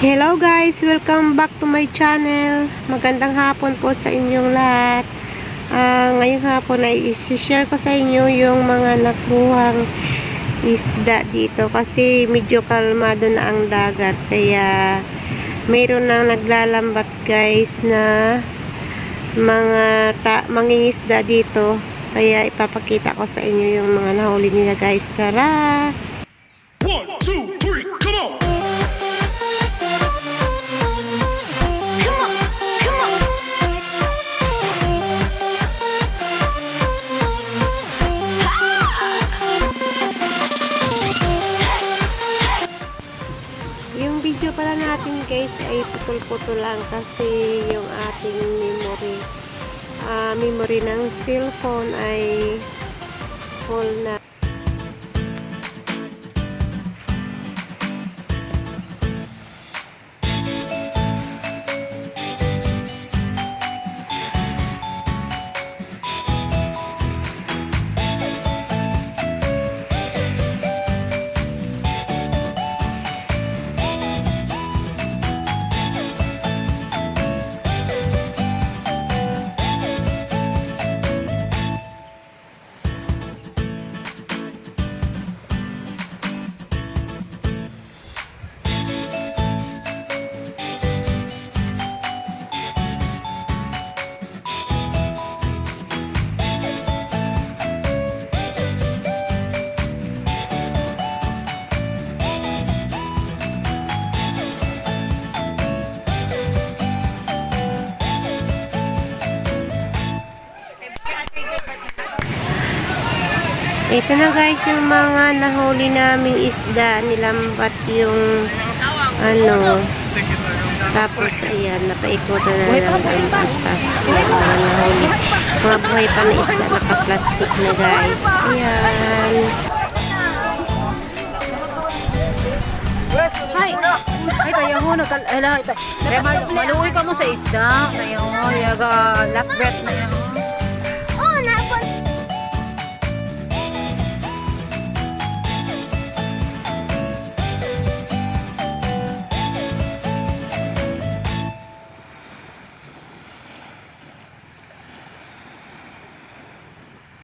Hello guys! Welcome back to my channel. Magandang hapon po sa inyong lahat. Ah, ngayong hapon ay isi-share ko sa inyo yung mga nakuhang isda dito kasi medyo kalmado na ang dagat kaya mayroon nang naglalambat guys na mga ta mangingisda dito. Kaya ipapakita ko sa inyo yung mga nahuli nila guys. Tara natin guys ay putol-putol lang kasi yung ating memory. Ah, memory ng cellphone ay Ito na guys yung mga nahuli naming isda nilambat yung ano tapos ayan napaikutan na lang ang bata sila mga nahuli mga buhay pa na isda naka-plastic na guys ayan Hay. Ay tayo ho no kal ala ita. Kaya mal maluoy ka mo sa isda. Ho yaga last breath na yan.